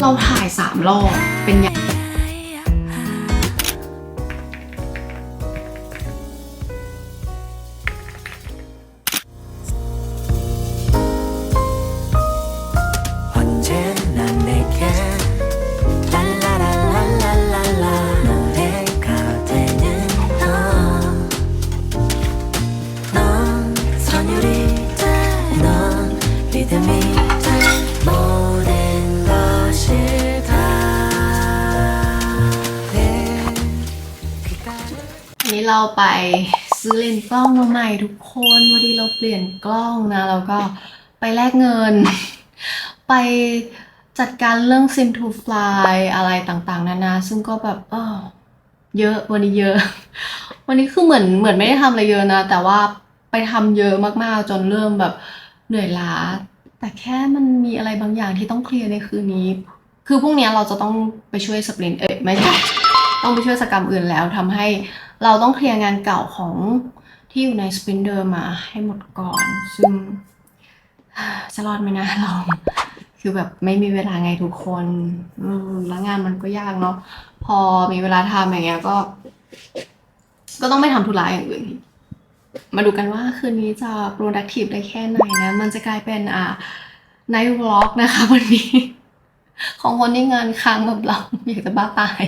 เราถ่ายสามรอบเป็นยัง เราไปซื้อเลนส์กล้องมาใหม่ทุกคนวันนี้เราเปลี่ยนกล้องนะแล้วก็ไปแลกเงิน ไปจัดการเรื่อง sim to fly อะไรต่างๆ นานา ซึ่งก็แบบเออเยอะวันนี้เยอะ วันนี้คือเหมือนเหมือนไม่ได้ทำอะไรเยอะนะ แต่ว่าไปทำเยอะมากๆ จนเริ่มแบบเหนื่อยล้า แต่แค่มันมีอะไรบางอย่างที่ต้องเคลียร์ในคืนนี้ คือพรุ่งนี้เราจะต้องไปช่วยสปรินเอ้ยไม่ใช่ต้องไปช่วยสกรรมอื่นแล้วทำให้ เราต้องเคลียร์งานเก่าของที่อยู่ในสปินเดอร์มาให้หมดก่อน ซึ่งจะรอดไหมนะเราคือแบบไม่มีเวลาไงทุกคนแล้วงานมันก็ยากเนาะพอมีเวลาทำอย่างเงี้ยก็ ก็ต้องไม่ทำธุระอย่างอื่น มาดูกันว่าคืนนี้จะ productive ได้แค่ไหนนะ มันจะกลายเป็นอ่า night vlog นะคะ วันนี้ ของคนที่งานค้างแบบเราอยากจะบ้าตาย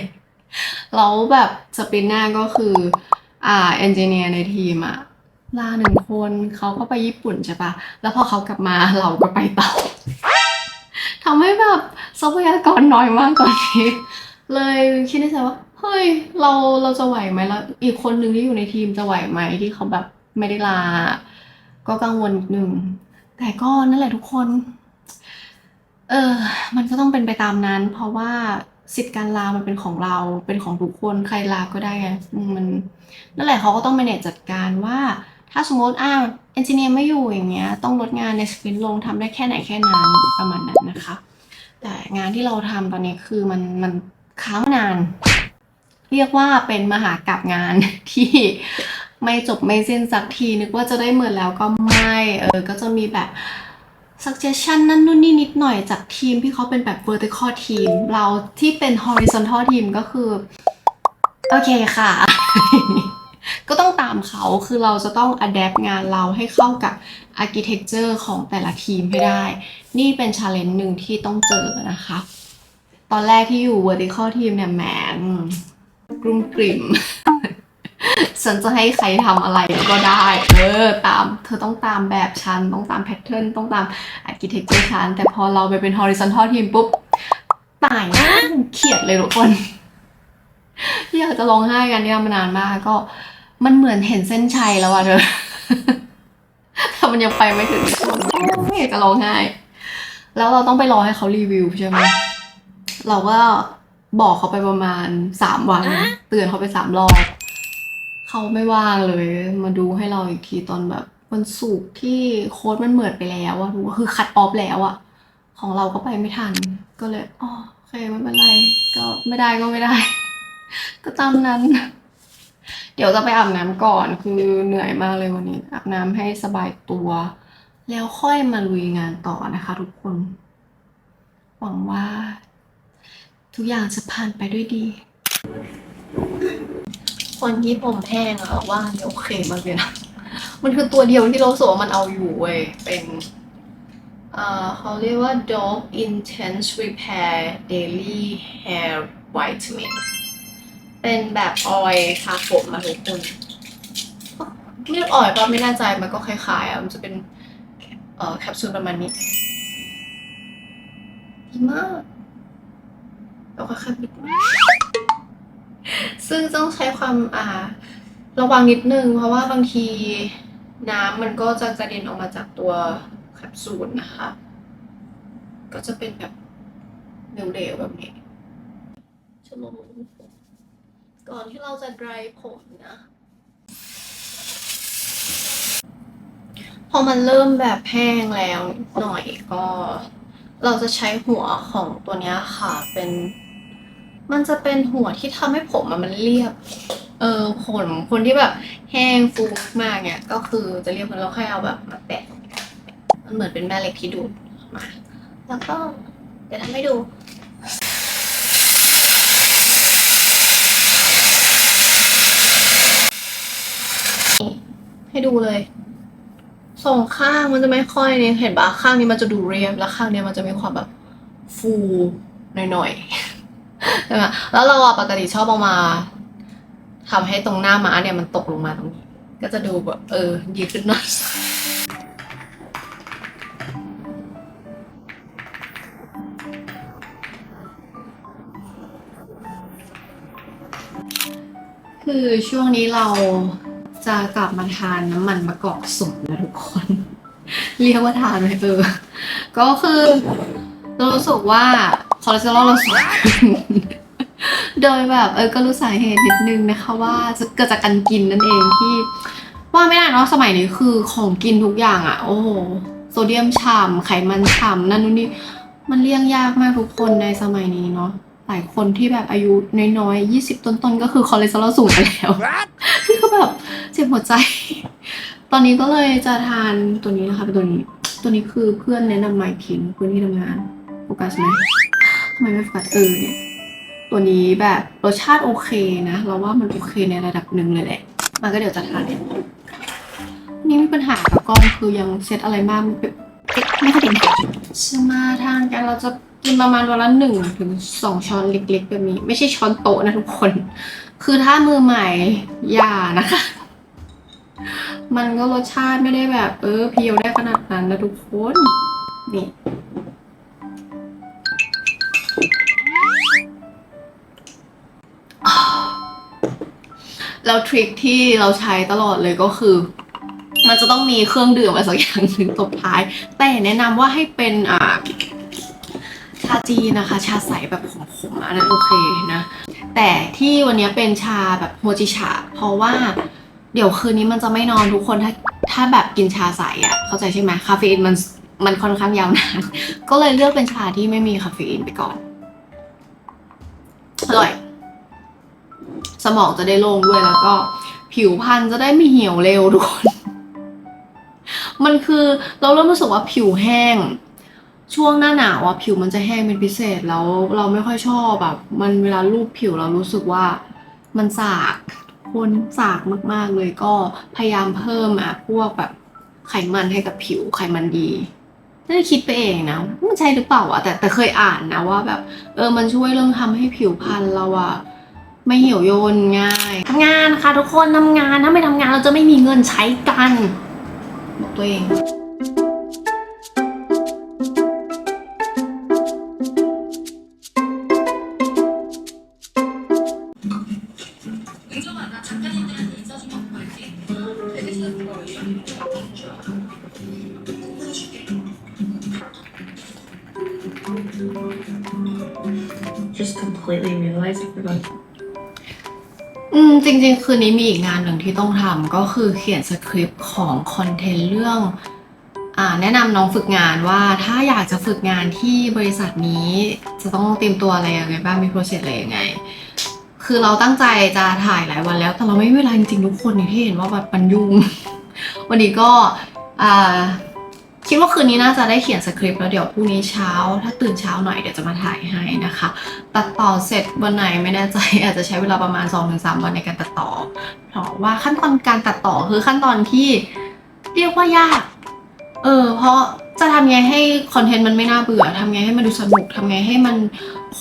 แล้วแบบสปินหน้าก็คืออ่าเอนจิเนียร์ในทีมอะลาหนึ่งคนเขาก็ไปญี่ปุ่นใช่ปะแล้วพอเขากลับมาเราก็ไปต่อทำให้แบบทรัพยากรน้อยมากตอนนี้ เลยคิดในใจว่าเฮ้ยเราเราจะไหวไหมแล้วอีกคนหนึ่งที่อยู่ในทีมจะไหวไหมที่เขาแบบไม่ได้ลา ก็กังวลนิดนึงแต่ก็นั่นแหละทุกคน เออ มันก็ต้องเป็นไปตามนั้น เพราะว่า สิทธิ์การลามันเป็นของเราเป็นของทุกคนใครลาก็ได้ไงมันนั่นแหละเขาก็ต้อง manage จัดการว่า ถ้าสมมติอ้าวเอนจิเนียร์ไม่อยู่อย่างเงี้ยต้องลดงานในสปรินต์ลงทำได้แค่ไหนแค่นั้นประมาณนั้นนะคะ แต่งานที่เราทำตอนนี้คือมันมันค้างมานาน เรียกว่าเป็นมหากราบงานที่ไม่จบไม่สิ้นสักทีนึกว่าจะได้เหมือนแล้วก็ไม่เออก็จะมีแบบ suggestion นั่นนู่นนี่นิดหน่อยจากทีมที่เขาเป็นแบบ vertical team เราที่เป็น horizontal team ก็คือ โอเคค่ะ ก็ต้องตามเขาคือเราจะต้อง adapt งานเราให้เข้ากับ architecture ของแต่ละทีมให้ได้ นี่เป็น challenge หนึ่งที่ต้องเจอนะคะ ตอนแรกที่อยู่ vertical team เนี่ยแหมกรุ้มกริ่ม ฉันจะให้ใครทำอะไรก็ได้ เออตามเธอต้องตามแบบฉัน ต้องตามแพทเทิร์นต้องตาม architecture ฉัน แต่พอเราไปเป็น horizontal team ปุ๊บตายนะเขียดเลยทุกคนอยากจะร้องไห้กันเนี่ยมานานมากก็มันเหมือนเห็นเส้นชัยแล้วอะเธอแต่มันยังไปไม่ถึงไม่อยากจะร้องไห้แล้วเราต้องไปรอให้เขารีวิวใช่ไหมเราก็บอกเขาไปประมาณสามวัน เตือนเขาไปสามรอบ เขาไม่ว่างเลย มาดูให้เราอีกทีตอนแบบวันศุกร์ที่โค้ดมันเหมือนไปแล้วอะคือคัดออฟแล้วอะของเราก็ไปไม่ทัน ก็เลยอ๋อโอเคไม่เป็นไร ก็ไม่ได้ก็ไม่ได้ ก็ตามนั้น เดี๋ยวจะไปอาบน้ำก่อนคือเหนื่อยมากเลยวันนี้อาบน้ำให้สบายตัว แล้วค่อยมาลุยงานต่อนะคะ ทุกคน หวังว่า ทุกอย่างจะผ่านไปด้วยดี คนที่ผมแห้งอะว่าเนี่ยโอเคมากเลยนะ มันคือตัวเดียวที่เราสวมมันเอาอยู่เว้ย เป็นเอ่อเขาเรียกว่า Dove Intense Repair Daily Hair Whitening เป็นแบบออยล์ทาผมมาทุกคนเรียกออยล์ก็ไม่แน่ใจมันก็คล้ายๆอะมันจะเป็นเอ่อแคปซูลประมาณนี้ดีมากแล้วก็แค่อยๆปิด ซึ่งต้องใช้ความอ่าระวังนิดนึง เพราะว่าบางทีน้ำมันก็จะกระเด็นออกมาจากตัวแคปซูลนะคะ ก็จะเป็นแบบเหลวๆแบบนี้ชั่วโมงก่อนที่เราจะ dry ผมนะ พอมันเริ่มแบบแห้งแล้วหน่อยก็ เราจะใช้หัวของตัวนี้ค่ะเป็น มันจะเป็นหัวที่ทำให้ผมมันเรียบ เออคนคนที่แบบแห้งฟูมากเนี่ย ก็คือจะเรียบมันเราแค่เอาแบบมาแปะ มันเหมือนเป็นแม่เหล็กที่ดูดมา แล้วก็เดี๋ยวทำให้ดูให้ดูเลยสองข้างมันจะไม่ค่อยเนี่ยเห็นปะข้างนี้มันจะดูเรียบ แล้วข้างนี้มันจะมีความแบบฟูหน่อยๆ ช่ไหมแล้วเราปกติชอบเอามาทำให้ตรงหน้าม้าเนี่ยมันตกลงมาตรงนี้ ก็จะดูแบบเออดีขึ้นหน่อยคือช่วงนี้เราจะกลับมาทานน้ำมันมะกอกสดนะทุกคน เรียกว่าทานไหมเออ ก็คือเรารู้สึกว่าคอเลสเตอรอลเราสูง โดยแบบเออก็รู้สาเหตุนิดนึงนะคะว่าจะเกิดจากการกินนั่นเองที่ว่าไม่ได้เนาะสมัยนี้คือของกินทุกอย่างอะโอ้โหโซเดียมฉ่ำไขมันฉ่ำนั่นนู่นนี่มันเลี่ยงยากมากทุกคนในสมัยนี้เนาะหลายคนที่แบบอายุน้อยๆยี่สิบต้นๆก็คือคอเลสเตอรอลสูงไปแล้วพี่ก็แบบเจ็บหัวใจ ตอนนี้ก็เลยจะทานตัวนี้นะคะเป็นตัวนี้ ตัวนี้คือเพื่อนแนะนำมาอีกทีเพื่อนที่ทำงานโฟกัสไหมทำไมไม่โฟกัสเออเนี่ย ตัวนี้แบบรสชาติโอเคนะ เราว่ามันโอเคในระดับหนึ่งเลยแหละ มันก็เดี๋ยวจะทานเนี่ยนี่มีปัญหากับกล้องคือยังเซตอะไรมากไม่ค่อยเป็นจะมาทานกันเราจะกินประมาณวันละหนึ่งถึงสองช้อนเล็กๆแบบนี้ ไม่ใช่ช้อนโต๊ะนะทุกคน คือถ้ามือใหม่อย่านะคะ มันก็รสชาติไม่ได้แบบ เออเพียวได้ขนาดนั้นนะทุกคน นี่ แล้วทริคที่เราใช้ตลอดเลยก็คือ มันจะต้องมีเครื่องดื่มอะไรสักอย่างหนึ่งตบท้าย แต่แนะนำว่าให้เป็นอ่าชาจีนนะคะ ชาใสแบบขมๆอันนั้นโอเคนะ แต่ที่วันนี้เป็นชาแบบโฮจิชา เพราะว่าเดี๋ยวคืนนี้มันจะไม่นอนทุกคนถ้าถ้าแบบกินชาใสอะ่ะ เข้าใจใช่ไหมคาเฟอีนมันมันค่อนข้างยาวนาน ก็เลยเลือกเป็นชาที่ไม่มีคาเฟอีนไปก่อน สมองจะได้โล่งด้วยแล้วก็ผิวพรรณจะได้ไม่เหี่ยวเร็วทุกคน มันคือเราเริ่มรู้สึกว่าผิวแห้ง ช่วงหน้าหนาวอะผิวมันจะแห้งเป็นพิเศษแล้วเราไม่ค่อยชอบแบบมันเวลาลูบผิวเรารู้สึกว่ามันสากคนสากมากๆเลยก็พยายามเพิ่มอะพวกแบบไขมันให้กับผิวไขมันดีน่าจะคิดไปเองนะมันใช่หรือเปล่าอะแต่แต่เคยอ่านนะว่าแบบ เออมันช่วยเรื่องทำให้ผิวพรรณเราอะ ไม่เหี่ยวโยนง่ายทำงานค่ะทุกคนทำงานถ้าไม่ทำงานเราจะไม่มีเงินใช้กันบอกตัวเอง just completely realized I forgot อืมจริงๆ คืนนี้มีอีกงานหนึ่งที่ต้องทำก็คือเขียนสคริปต์ของคอนเทนต์เรื่องอ่าแนะนำน้องฝึกงานว่าถ้าอยากจะฝึกงานที่บริษัทนี้จะต้องเตรียมตัวอะไรยังไงบ้างมีโปรเซสอะไรยังไง คือเราตั้งใจจะถ่ายหลายวันแล้ว แต่เราไม่มีเวลาจริงๆทุกคนอย่างที่เห็นว่าแบบมันยุ่ง วันนี้ก็อ่า คิดว่าคืนนี้น่าจะได้เขียนสคริปต์แล้วเดี๋ยวพรุ่งนี้เช้า ถ้าตื่นเช้าหน่อยเดี๋ยวจะมาถ่ายให้นะคะ ตัดต่อเสร็จวันไหนไม่แน่ใจอาจจะใช้เวลาประมาณ 2-3 วันในการตัดต่อ เพราะว่าขั้นตอนการตัดต่อคือขั้นตอนที่เรียกว่ายาก เออ เพราะจะทำไงให้คอนเทนต์มันไม่น่าเบื่อทำไงให้มันดูสนุกทำไงให้มัน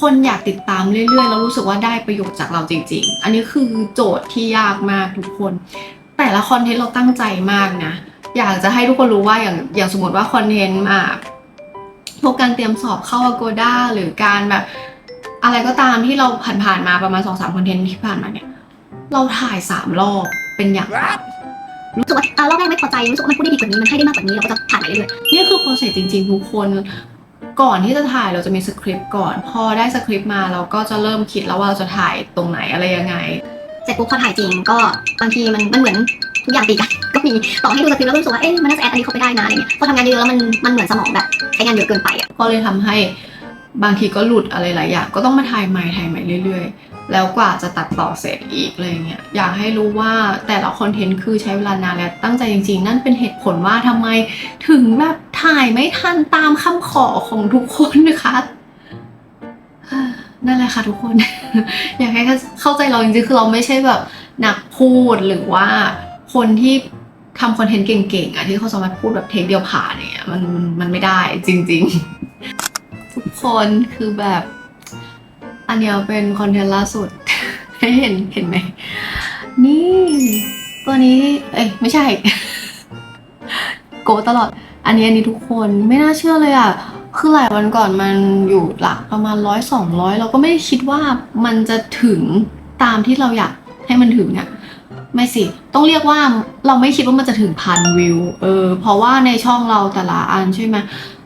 คนอยากติดตามเรื่อยๆ แล้วรู้สึกว่าได้ประโยชน์จากเราจริง ๆ อันนี้คือโจทย์ที่ยากมากทุกคน แต่ละคอนเทนต์เราตั้งใจมากนะ อยากจะให้ทุกคนรู้ว่าอย่างอย่างสมมติว่าคอนเทนต์อะพวกการเตรียมสอบเข้า Agoda หรือการแบบ อะไรก็ตามที่เราผ่านๆมาประมาณ2อสามคอนเทนต์ที่ผ่านมาเนี่ย เราถ่ายสามรอบเป็นอย่างต่ำรู้สึกว่าเออรอบแรกไม่พอใจรู้สึกว่ามันพูดได้ดีกว่านี้มันให้ได้มากกว่านี้เราก็จะถ่ายไปเรื่อยนี่คือโปรเซสจริง ๆ ทุกคนก่อนที่จะถ่ายเราจะมีสคริปต์ก่อน พอได้สคริปต์มาเราก็จะเริ่มคิดแล้วว่าเราจะถ่ายตรงไหนอะไรยังไงๆเสร็จปุ๊บพอถ่ายจริงก็บางทีมันมันเหมือนทุกอย่างตีกันก็ มีต่อให้ดูสคริปต์แล้วรู้สึกว่าเอ๊ะมันน่าจะแอดอันนี้เข้าไปได้นะอะไรเงี้ยพอทำงานเยอะๆแล้วมันมันเหมือนสมองแบบใช้งานเยอะเกินไปอะก็เลยทำให้บางทีก็หลุดอะไรหลายอย่างก็ต้องมาถ่ายใหม่ถ่ายใหม่เรื่อย ๆ แล้วกว่าจะตัดต่อเสร็จอีกอะไรเงี้ยอยากให้รู้ว่าแต่ละคอนเทนต์คือใช้เวลานานและตั้งใจจริง ๆ นั่นเป็นเหตุผลว่าทำไมถึงแบบถ่ายไม่ทันตามคำขอของทุกคนนะคะนั่นแหละค่ะทุกคน อยากให้เข้าใจเราจริงๆคือเราไม่ใช่แบบนักพูดหรือว่าคนที่ ทำคอนเทนต์เก่งๆอะที่เขาสามารถพูดแบบเทคเดียวผ่านอย่างเงี้ยมันมันมันไม่ได้จริง ๆ ทุกคนคือแบบ อันเนี้ยเป็นคอนเทนต์ล่าสุดให้เห็นเห็นไหม นี่ ตัวนี้ เอ้ยไม่ใช่ โกตลอด อันนี้อันนี้ทุกคนไม่น่าเชื่อเลยอะคือหลายวันก่อนมันอยู่หลักประมาณร้อยสองร้อยเราก็ไม่ได้คิดว่ามันจะถึงตามที่เราอยากให้มันถึงอะ ไม่สิ ต้องเรียกว่าเราไม่คิดว่ามันจะถึงพันวิว เออ เพราะว่าในช่องเราแต่ละอันใช่ไหม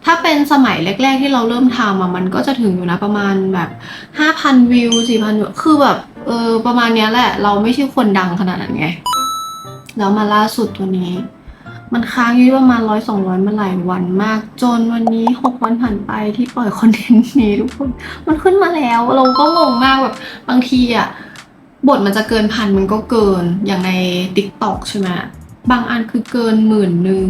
ถ้าเป็นสมัยแรก ๆ ที่เราเริ่มทำอะมันก็จะถึงอยู่นะประมาณแบบห้าพันวิวสี่พันวิวคือแบบ เออ ประมาณเนี้ยแหละ เราไม่ใช่คนดังขนาดนั้นไง แล้วมาล่าสุดตัวนี้ มันค้างอยู่ประมาณร้อยสองร้อยมาหลายวันมาก จนวันนี้หกวันผ่านไปที่ปล่อยคอนเทนต์นี้ทุกคน มันขึ้นมาแล้ว เราก็งงมากแบบบางทีอะ บทมันจะเกินพันมันก็เกินอย่างใน t ิ k t o k ใช่ไหมบางอันคือเกินหมื่นหนึ่ง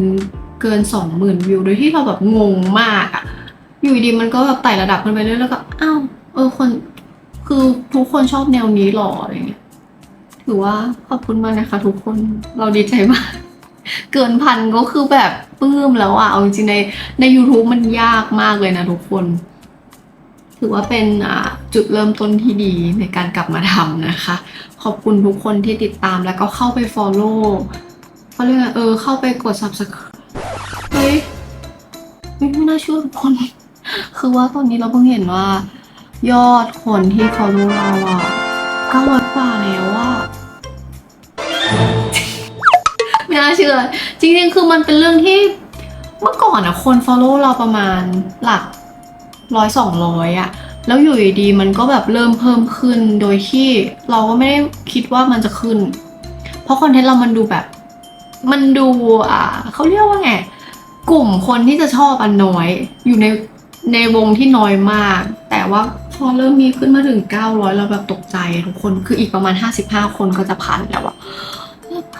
เกินสองหมื่นวิวโดยที่เราแบบงงมากอะอยู่ดีมันก็แบบไต่ระดับขึ้นไปเรื่อยแล้วก็อ้าวเออคนคือทุกคนชอบแนวนี้หรออะไรเงี้ยถือว่าขอบคุณมากนะคะ ทุกคนเราดีใจมาก เกินพันก็คือแบบปลื้มแล้วอะเอาจริงในใน YouTube มันยากมากเลยนะทุกคน ถือว่าเป็นจุดเริ่มต้นที่ดีในการกลับมาทำนะคะ ขอบคุณทุกคนที่ติดตามแล้วก็เข้าไป follow เขาเรียกเออ เข้าไปกด subscribe เฮ้ยไม่ไม่น่าเชื่อทุกคน คือว่าตอนนี้เราเพิ่งเห็นว่า ยอดคนที่ follow เราอะเก้าร้อยกว่าแล้วอะไม่น่าเชื่อ จริงๆ คือมันเป็นเรื่องที่เมื่อก่อนอะคน follow เราประมาณหลัก ร้อยสองร้อยอะแล้วอยู่ดีมันก็แบบเริ่มเพิ่มขึ้นโดยที่เราก็ไม่ได้คิดว่ามันจะขึ้น เพราะคอนเทนต์เรามันดูแบบ มันดูอ่าเขาเรียกว่าไงกลุ่มคนที่จะชอบอันน้อย อยู่ในในวงที่น้อยมาก แต่ว่าพอเริ่มมีขึ้นมาถึง 900 เราแบบตกใจทุกคนคืออีกประมาณ 55 คนก็จะพันแล้วอะ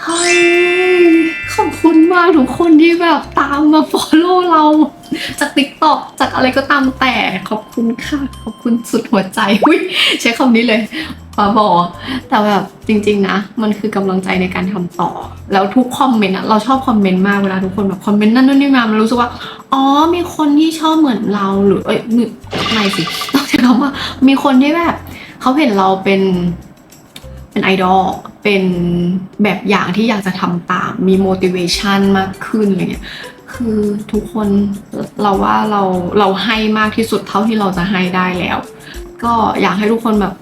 เฮ้ย ขอบคุณมากทุกคนที่แบบตามมา follow เรา จาก TikTok จากอะไรก็ตามแต่ขอบคุณค่ะ ขอบคุณสุดหัวใจอุ๊ยใช้คำนี้เลยปาบอกแต่แบบจริง ๆ นะ มันคือกำลังใจในการทำต่อ แล้วทุกคอมเมนต์อะเราชอบคอมเมนต์มากเวลาทุกคนแบบคอมเมนต์นั่นนู่นนี่มามันรู้สึกว่า อ๋อ มีคนที่ชอบเหมือนเราหรือเอ้ยไม่สิต้องใช้คำว่า มีคนที่แบบเขาเห็นเราเป็นเป็นไอดอล เป็นแบบอย่างที่อยากจะทำตาม มี motivation มากขึ้นอะไรเงี้ยคือทุกคนเราว่าเราเราให้มากที่สุดเท่าที่เราจะให้ได้แล้ว ก็อยากให้ทุกคนแบบ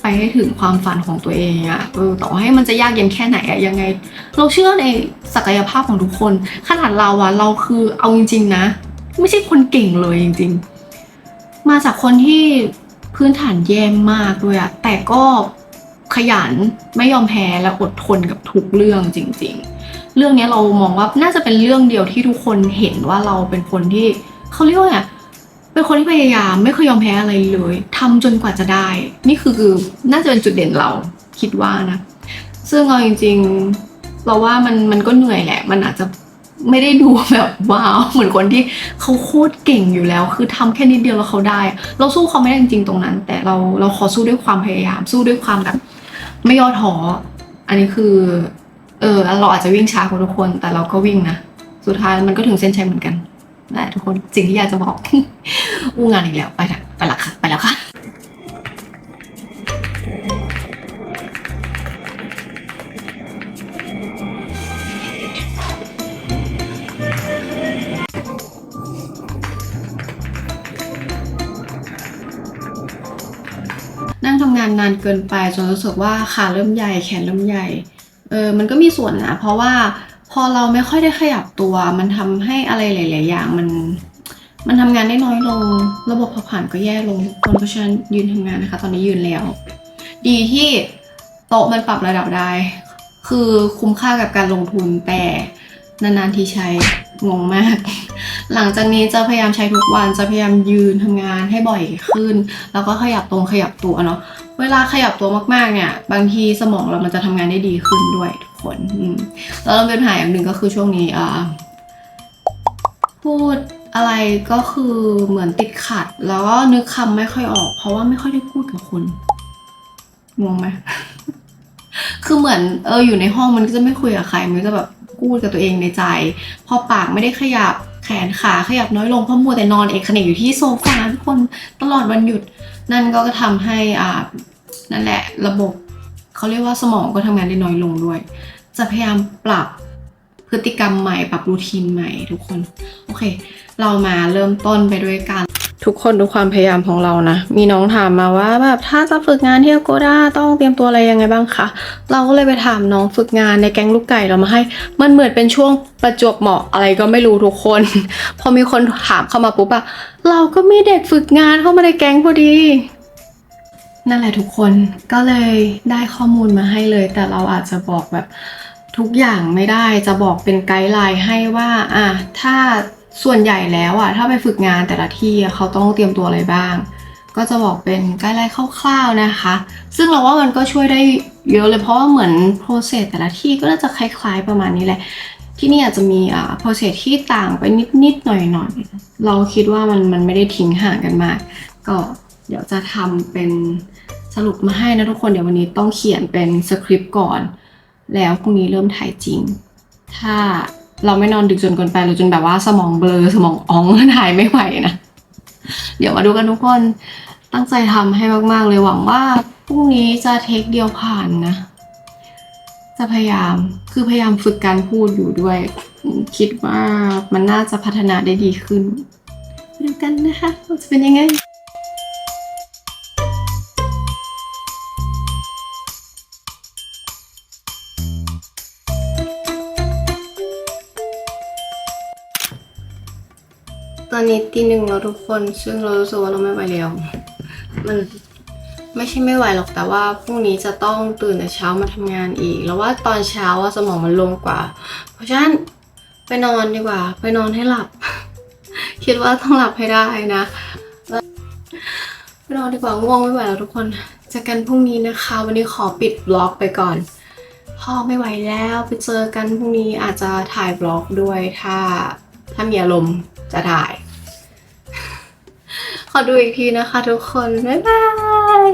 ไปให้ถึงความฝันของตัวเองอะเออต่อให้มันจะยากเย็นแค่ไหนอะยังไง เราเชื่อในศักยภาพของทุกคน ขนาดเราอะเราคือเอาจริง ๆ นะ ไม่ใช่คนเก่งเลยจริง ๆ มาจากคนที่พื้นฐานแย่มากด้วยอะแต่ก็ ขยันไม่ยอมแพ้และอดทนกับทุกเรื่องจริง ๆ เรื่องนี้เรามองว่าน่าจะเป็นเรื่องเดียวที่ทุกคนเห็นว่าเราเป็นคนที่เขาเรียกว่าเป็นคนที่พยายามไม่เคยยอมแพ้อะไรเลยทำจนกว่าจะได้ นี่คือคือน่าจะเป็นจุดเด่นเราคิดว่านะ ซึ่งเอาจริง ๆ เราว่ามันมันก็เหนื่อยแหละ มันอาจจะไม่ได้ดูแบบว้าวเหมือนคนที่เขาโคตรเก่งอยู่แล้ว คือทำแค่นิดเดียวแล้วเขาได้ เราสู้เขาไม่ได้จริงๆตรงนั้น แต่เราเราขอสู้ด้วยความพยายามสู้ด้วยความแบบ ไม่ย่อท้ออันนี้คือ เออเราอาจจะวิ่งช้ากว่าทุกคน แต่เราก็วิ่งนะสุดท้ายมันก็ถึงเส้นชัยเหมือนกันนั่นแหละทุกคนสิ่งที่อยากจะบอกอู้งานอีกแล้วไปละไปละค่ะ ไปแล้วค่ะ นานเกินไปจนรู้สึกว่าขาเริ่มใหญ่แขนเริ่มใหญ่ เออมันก็มีส่วนนะ เพราะว่าพอเราไม่ค่อยได้ขยับตัว มันทำให้อะไรหลาย ๆ อย่างมัน มันทำงานได้น้อยลง ระบบเผาผลาญก็แย่ลงทุกคนเพราะฉะนั้นยืนทำงานนะคะ ตอนนี้ยืนแล้ว ดีที่โต๊ะมันปรับระดับได้ คือคุ้มค่ากับการลงทุนแต่นาน ๆ ทีใช้งงมาก หลังจากนี้จะพยายามใช้ทุกวัน จะพยายามยืนทำงานให้บ่อยขึ้น แล้วก็ขยับตรงขยับตัวเนาะ เวลาขยับตัวมากๆเนี่ย บางทีสมองเรามันจะทำงานได้ดีขึ้นด้วยทุกคนแล้วเราเป็นปัญหาอย่างหนึ่งก็คือช่วงนี้อ่าพูดอะไรก็คือเหมือนติดขัด แล้วก็นึกคำไม่ค่อยออก เพราะว่าไม่ค่อยได้พูดกับคนงงไหมคือเหมือนเอออยู่ในห้องมันก็จะไม่คุยกับใครมันก็จะแบบพูดกับตัวเองในใจ พอปากไม่ได้ขยับแขนขาขยับน้อยลงเพราะมัวแต่นอนเอกเขนกอยู่ที่โซฟาทุกคนตลอดวันหยุด นั่นก็ทำให้อ่านั่นแหละระบบเขาเรียกว่าสมองก็ทำงานได้น้อยลงด้วย จะพยายามปรับพฤติกรรมใหม่ ปรับรูทีนใหม่ทุกคน โอเค เรามาเริ่มต้นไปด้วยกัน ทุกคนดูความพยายามของเรานะ มีน้องถามมาว่าแบบถ้าจะฝึกงานที่ Agoda ต้องเตรียมตัวอะไรยังไงบ้างคะ เราก็เลยไปถามน้องฝึกงานในแก๊งลูกไก่เรามาให้ มันเหมือนเป็นช่วงประจวบเหมาะอะไรก็ไม่รู้ทุกคน พอมีคนถามเข้ามาปุ๊บอะเราก็มีเด็กฝึกงานเข้ามาในแก๊งพอดี นั่นแหละทุกคนก็เลยได้ข้อมูลมาให้เลย แต่เราอาจจะบอกแบบทุกอย่างไม่ได้จะบอกเป็นไกด์ไลน์ให้ว่าอะถ้า ส่วนใหญ่แล้วอะถ้าไปฝึกงานแต่ละที่เขาต้องเตรียมตัวอะไรบ้าง ก็จะบอกเป็นไกด์ไลน์คร่าวๆนะคะ ซึ่งเราว่ามันก็ช่วยได้เยอะเลยเพราะว่าเหมือน process แต่ละที่ก็น่าจะคล้ายๆประมาณนี้แหละ ที่นี่อาจจะมีอ่า process ที่ต่างไปนิดๆหน่อยๆ เราคิดว่ามันมันไม่ได้ทิ้งห่างกันมาก ก็เดี๋ยวจะทำเป็นสรุปมาให้นะทุกคนเดี๋ยววันนี้ต้องเขียนเป็นสคริปต์ก่อน แล้วพรุ่งนี้เริ่มถ่ายจริง ถ้า เราไม่นอนดึกจนเกินไปหรือจนแบบว่าสมองเบลอสมองอ๋องถ่ายไม่ไหวนะ เดี๋ยวมาดูกันทุกคนตั้งใจทำให้มากๆเลยหวังว่าพรุ่งนี้จะเทคเดียวผ่านนะ จะพยายามคือพยายามฝึกการพูดอยู่ด้วย คิดว่ามันน่าจะพัฒนาได้ดีขึ้นดูกันนะคะว่าจะเป็นยังไง อนนี้ตีหนึ่งแล้วทุกคน ซึ่งเรารู้สึกว่าเราไม่ไหวแล้ว มันไม่ใช่ไม่ไหวหรอกแต่ว่าพรุ่งนี้จะต้องตื่นแต่เช้ามาทำงานอีก แล้วว่าตอนเช้าสมองมันลงกว่า เพราะฉะนั้นไปนอนดีกว่า ไปนอนให้หลับ คิดว่าต้องหลับให้ได้นะไปนอนดีกว่าง่วงไม่ไหวแล้วทุกคนเจอกันพรุ่งนี้นะคะ วันนี้ขอปิดบล็อกไปก่อนพ่อไม่ไหวแล้วไปเจอกันพรุ่งนี้อาจจะถ่ายบล็อกด้วยถ้าถ้ามีอารมณ์จะถ่าย ขอดูอีกทีนะคะทุกคน บ๊ายบาย